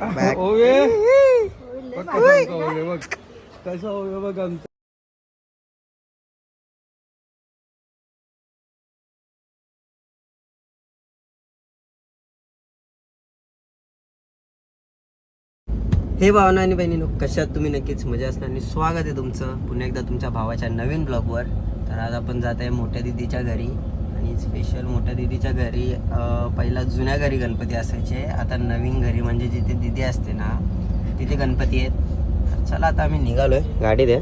Back. ओवे. बघ कसं आमचं ओवे बघ. कसं ओवे बघ आमचं. हे भावना आणि बहिणीनो कशात तुम्ही नक्कीच मजा असणार आणि स्वागत आहे तुमचं पुन्हा एकदा तुमच्या भावाच्या नवीन ब्लॉगवर तर आज आपण जात आहे मोठ्या दिदीच्या घरी. आणि स्पेशल मोठ्या दिदीच्या घरी पहिला जुन्या घरी गणपती असायचे. आता नवीन घरी म्हणजे जिथे दिदी असते ना तिथे गणपती आहेत. चला आता आम्ही निघालोय. गाडी दे.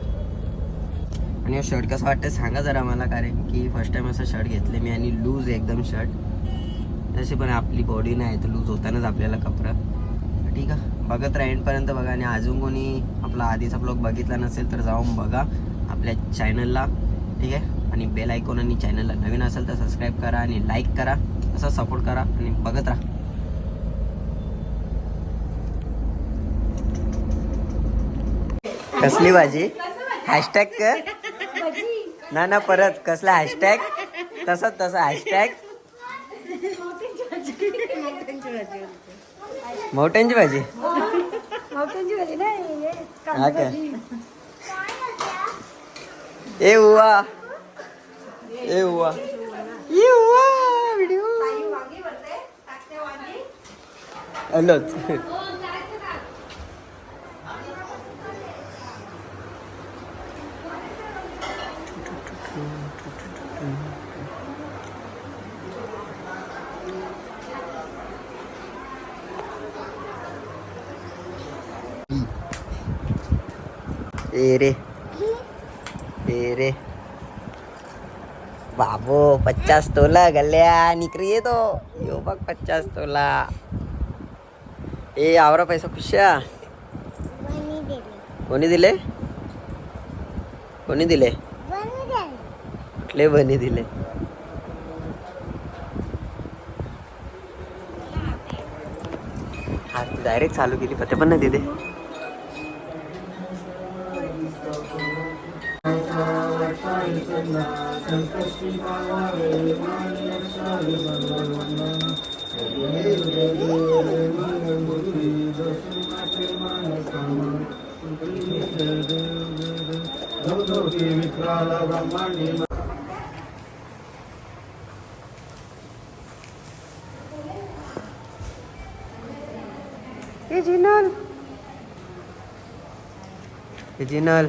आणि शर्ट कसं वाटतं सांगा जरा मला कारण की फर्स्ट टाइम असं शर्ट घेतले मी आणि लूज एकदम शर्ट तशी पण आपली बॉडी नाही तर लूज होतानाच आपल्याला कपडा. ठीक आहे. बघत राहा एंडपर्यंत बघा. आणि अजून कोणी आपला आधीचा ब्लॉग बघितला नसेल तर जाऊन बघा आपल्या चॅनलला ठीक आहे? आणि बेल ऐकून आणि चॅनलला नवीन असेल तर सबस्क्राईब करा आणि लाईक करा. असा सपोर्ट करा आणि बघत राहा. कसली भाजी? हॅशटॅग कर. ना ना परत. कसला हॅशटॅग तसंच तसं हॅशटॅग मोठ्यांची भाजी. हा का? ए उवा ए उवा ए उवा व्हिडिओ. हॅलोच ए रे ए रे बाबो पचास तोला गल्ल्या निकरी येतो यो बघ पचास तोला. ए आवरा पैसा खुशा कोणी दिले? कोणी दिले? कुठले बनी दिले? डायरेक्ट चालू केली पते पण नाही दिले. हे जिनल हे जिनल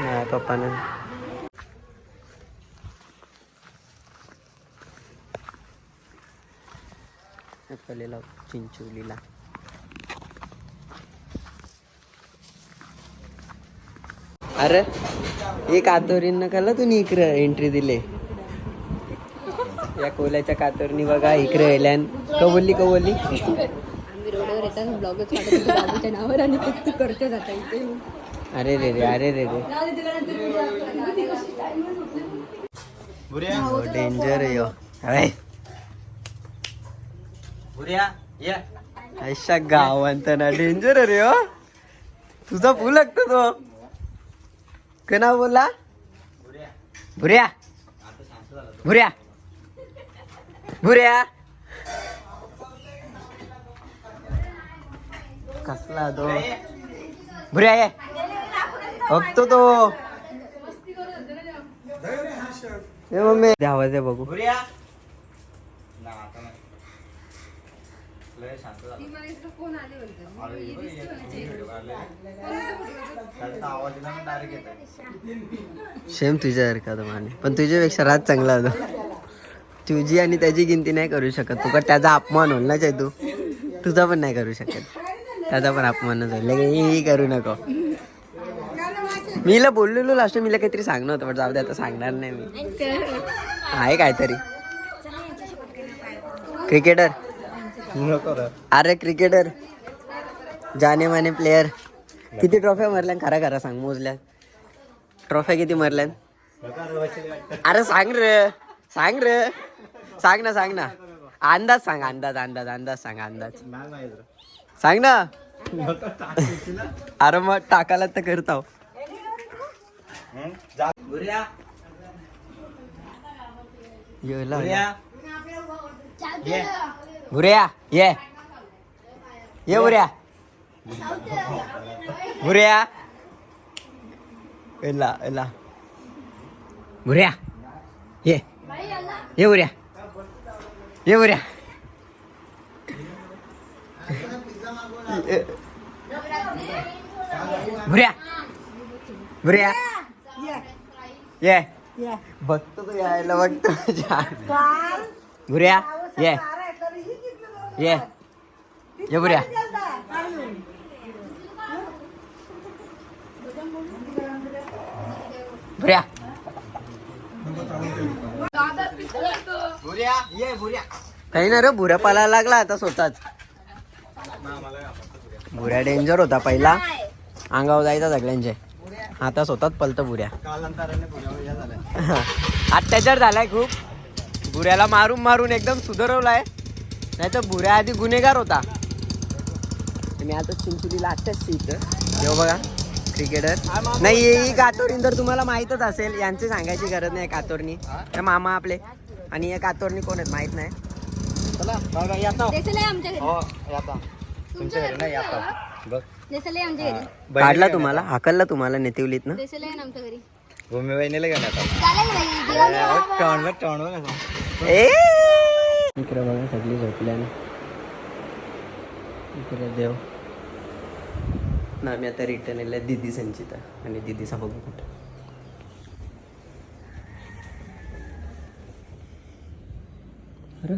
नाही पप्पानं. कलेला चिंचोलीला. अरे एक कातोरींना कला तू इकडं एंट्री दिले. या कोल्याच्या कातोरनी बघा इकडे येल्यान कवली कवली आम्ही रोडवर येतात ब्लॉगच काढत होतो बाबूच्या नावावर आणि तू करते जाता इथे अरे रे रे अरे रे रे. डेंजर आहे. अरे. अशा गावांत ना डेंजर रे हो तुझा फुल लागतो तो. कना बोला भुऱ्या भुऱ्या भुऱ्या कसला तो? भुऱ्या ये. बघतो तो ए मम्मी आवाज आहे. बघू सेम तुझ्यासारखा तो माने. पण तुझ्यापेक्षा रात चांगला होता. तुझी आणि त्याची गिनती नाही करू शकत तुका त्याचा अपमान होईल ना तू. तुझा पण नाही करू शकत. त्याचा पण अपमानच होईल लगे हे करू नको. मीला बोललेलो लास्ट मीला काहीतरी सांगणं होतं पण जाऊ दे आता सांगणार नाही मी. आहे काहीतरी. क्रिकेटर अरे क्रिकेटर जाने माने प्लेयर किती ट्रॉफ्या मारल्या खरा खरा सांग मोजल्या ट्रॉफ्या किती मारल्या अरे सांग रे. सांग रे. सांग ना सांग ना. अंदाज सांग अंदाज अंदाज अंदाज सांग अंदाज. सांग ना. अरे मग टाकायला तर करताव ये ला भुऱ्या ये ये भुऱ्या भुऱ्या एला एला भुऱ्या ये ये भुऱ्या ये भुऱ्या ये. बघतो तू यायला बघतो छान भुऱ्या ये. ये. ये भुऱ्या भुऱ्या भुऱ्या ये भुऱ्या काही ना रे भुऱ्या पालायला लागला आता स्वतःच. भुऱ्या डेंजर होता पहिला. अंगावर जायचा सगळ्यांचे. आता स्वतःच पलतं भुऱ्या अत्याचार झालाय खूप. भुऱ्याला मारून मारून एकदम सुधारवलाय. नाही तर भुऱ्या आधी गुन्हेगार होता. मी आता चिंचुलीला आत्ताच इथं. येऊ बघा क्रिकेटर नाही ही कातोरीन तर तुम्हाला माहीतच असेल. यांची सांगायची गरज नाही कातोरनी. हे मामा आपले. आणि हे कातोरनी कोण आहेत माहीत नाही. आमच्या घरी. हो आता. तुमच्या घरी नाही आता. बघ. देसले आमच्या घरी काढला तुम्हाला? हाकलला तुम्हाला नेतिवलीत ना? देसले आहे ना आमच्या घरी. भूमी बहिणीला घेऊन आता चालेल बाई देवाला टॉन बघ टॉन बघ असं. ए! इकडे बघा सगळी झोपल्याने. इकडे देव. ना मी आता रिटर्न येईल दिदी संचिता आणि दिदीचा बघू कुठं. अरे.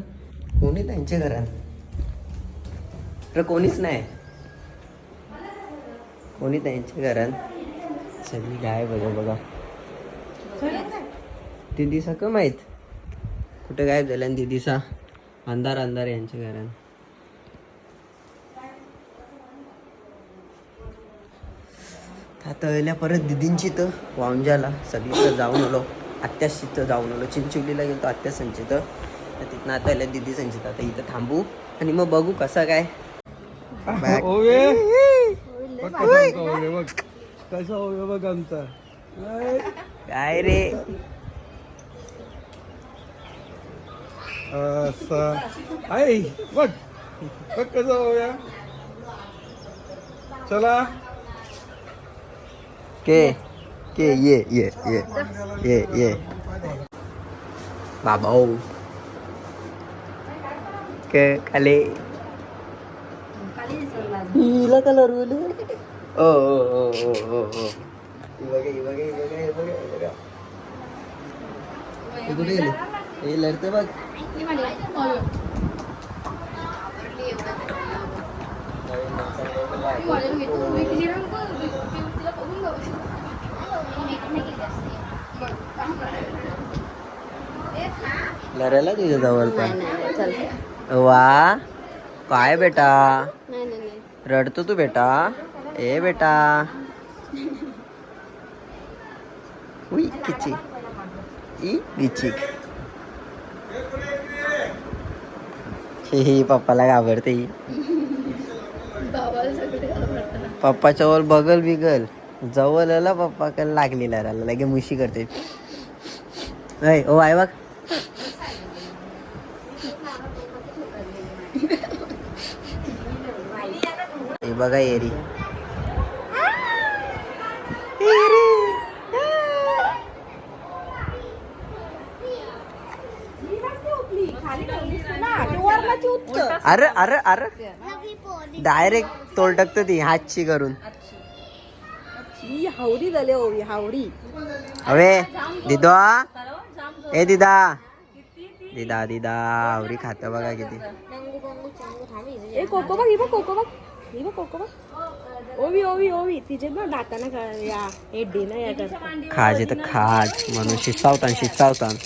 कोणी त्यांच्या घरात? अरे कोणीच नाही. कोणी त्यांच्या घरात? सगळी गाय बघा बघा. दिदीसा का माहीत? कुठे गायब झाल्या दिदीचा? अंधार अंधार यांच्या घरात. आता परत दिदींची तर वांजाला सगळीकडे जाऊन आलो. आत्याशी तर जाऊन आलो. चिंचोलीला गेलो आत्या संचित तर तिथनं आता आल्या दिदी संचित आता इथं थांबू आणि मग बघू कसं काय. Back. ओवे बघ कसं आमचा ओवे बघ कसा ओवे बघ आमचा ऐ. काय रे असं आई बघ बघ कसं ओव्या चला के के ये ये ये ये ये बाबा ओ के खाली हिला कलर ओ ओ ओ ओ ओ ओ हे. कुठे हे लढते बघ. लढायला तुझ्या जवळ पण. वा. काय बेटा? नाही नाही नाही. रडतो तू बेटा? ए बेटा. उई किची ई गिचिक ही ही पप्पाला घाबरते ही. पप्पाच्या वर बगल बिगल. जवळ आला पप्पा कल लागलेला राहिला. लगे मुशी करते. ओ आहे बघ. बघा एरी. अरे अरे अरे. डायरेक्ट तोल टाकतो ती हातची करून. हावडी झाली ओवी हावडी अवे दिदो. ए दिदा. दिदा दिदा आवरी खात बघा किती. ए कोको बघ बघ कोको बघ. ही बघ कोको बघ ओवी ओवी ओवी तिचे ना दाताना का- या हे डेना या करता खाजे तर खाज म्हणून शिचावतान शिचावतान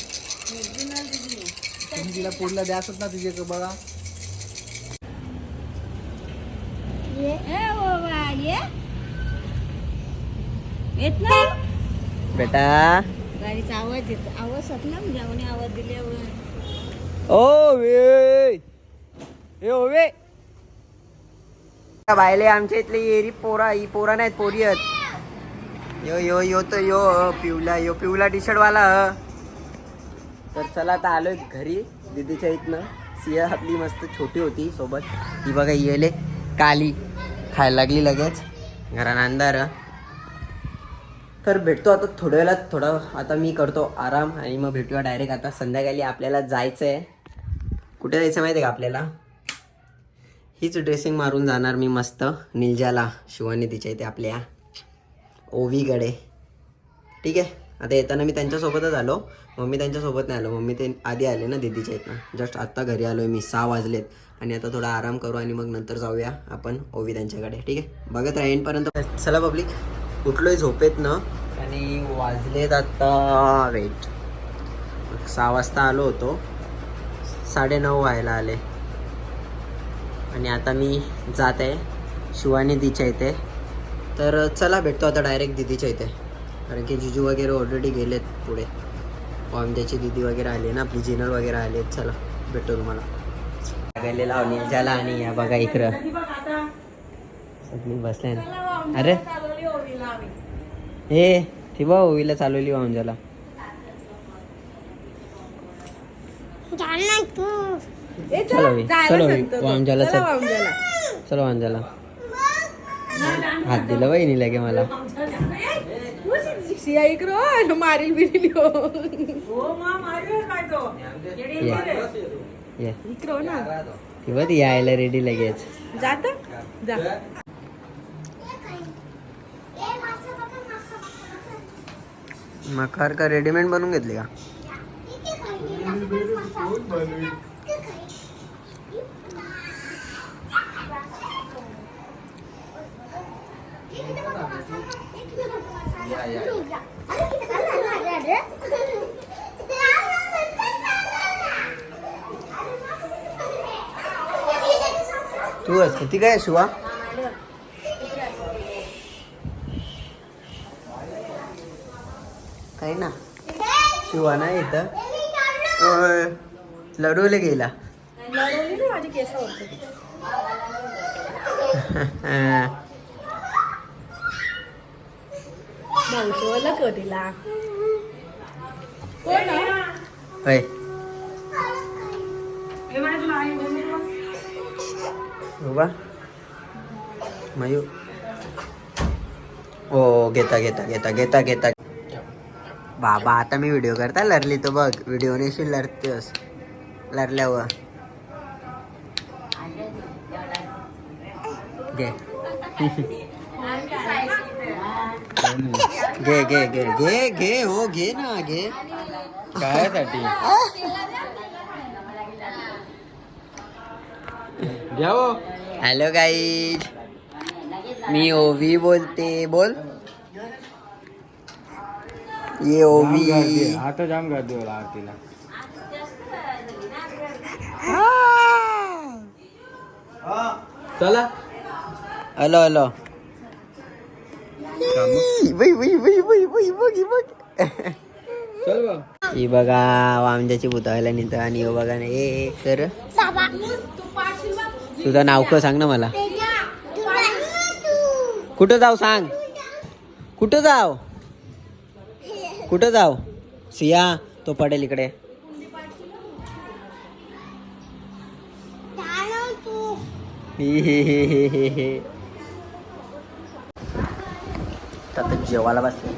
तुम्ही तिला पुढला द्यासच ना तिचे बघा येत ना बेटा गाडीचा आवाज येतो आवाज म्हणजे आवने आवाज दिल्यावर ओ वे ए ओवे बायले आमच्या इथली एरी पोरा ही पोरा नाहीत पोरी आहेत. यो यो यो तर यो पिवला यो पिवला टी वाला तर चला आता आलोय घरी दीदीच्या इथनं. सिया आपली मस्त छोटी होती सोबत. ही बघा येले काली. खायला लागली लगेच. घरात अंधार तर भेटतो आता थोड्या वेळात थोडा आता मी करतो आराम आणि मग भेटूया डायरेक्ट आता. संध्याकाळी आपल्याला जायचं आहे कुठे जायचं माहिती आहे का आपल्याला? हीच ड्रेसिंग मारून जाणार मी मस्त. निलजाला शिवानी तिच्या इथे आपल्या. ओवीकडे. ठीक आहे? आता येताना मी त्यांच्यासोबतच आलो. मम्मी त्यांच्यासोबत नाही आलो. मम्मी ते आधी आले ना दीदीच्या इथनं. जस्ट आत्ता घरी आलो आहे मी. सहा वाजलेत. आणि आता थोडा आराम करू आणि मग नंतर जाऊया आपण ओवी त्यांच्याकडे. ठीक आहे? बघत राहा एंडपर्यंत. चला पब्लिक उठलोय झोपेत ना आणि वाजलेत आत्ता वेट सहा वाजता आलो होतो. साडेनऊ व्हायला आले. आणि आता मी जात आहे शिवानी दिच्या इथे. तर चला भेटतो आता डायरेक्ट दिदीच्या इथे. कारण की जिजू वगैरे ऑलरेडी गेलेत पुढे. त्याची दिदी वगैरे आली ना आपली जिनल वगैरे आली आहेत चला भेटतो तुम्हाला. गेलेला अनिल झाला आणि या बघा इकडं. सगळी बसले अरे. हे ती बा ओवीला चालवली वांजाला चलो ओवी, चलो वांजाला चल चलो वांजाला हात दिलं वहिनी लगे मला. मारील बिरील ना. ती बघ ती यायला रेडी लगेच. जात? जा. मकार का रेडीमेड बनवून घेतली का? तू का? ती काय शिवा? काही ना. शिवा ना इथं. ओय, लडूले गेला. लढवली ना माझी केस आवडते भाऊचीवाला कधीला कोण? होय. बाबा मयू ओ घेता घेता घेता घेता घेता. बाबा आता मी व्हिडिओ करता लरली तो बघ. व्हिडिओ नेशील लरतेस. लरल्यावर. घे. घे घे घे घे घे हो घे ना घे. काय साठी घ्या हो. हॅलो गाईज मी ओवी बोलते बोल. ये ओवी. आता जाम गर्दी होला आरतीला. चला. हॅलो हॅलो ही बघ वामजाची भूतायला निघतं आणि हो बघा ना ए कर तुझं नाव का सांग ना मला. कुठं जाऊ सांग? कुठं जाऊ? कुठं जाऊ? सिया तो पडेल इकडे. ही ही ही ही ही. ही. आता जेवायला बसले.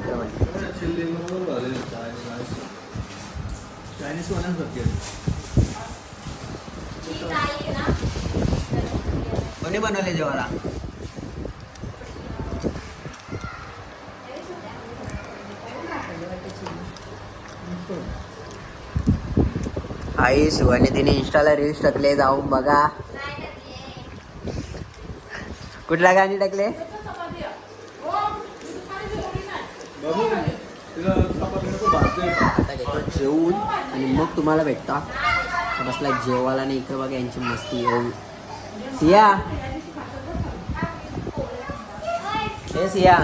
कोणी बनवले जेवायला आई शिवानी तिने इंस्टाला रील्स टाकले जाऊन बघा कुठल्या गाणी टाकले आता घेतो. जेवून आणि मग तुम्हाला भेटता. बसला जेवायला आणि इकडे बघा यांची मस्ती येऊ सिया. हे सिया.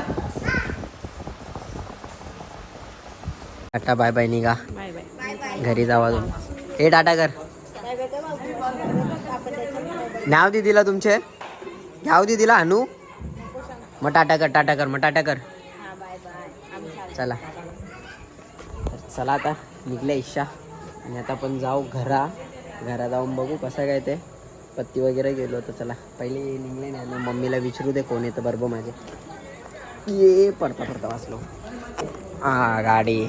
टाटा बाय बाय निघा. बाय घरी जावा तुम्ही. हे टाटा कर. नाव दिदीला तुमचे? नाव दिदीला अनु मग टाटा कर टाटा कर मग टाटा कर. चला. चला आता निघल्या इच्छा आणि आता आपण जाऊ घरा. घरा जाऊन बघू कसं काय ते. पत्ती वगैरे गेलो होतो चला. पहिले निघले नाही ना मम्मीला विचारू दे कोण येतं बरोबर माझे ये पडता पडता वाचलो. हा गाडी.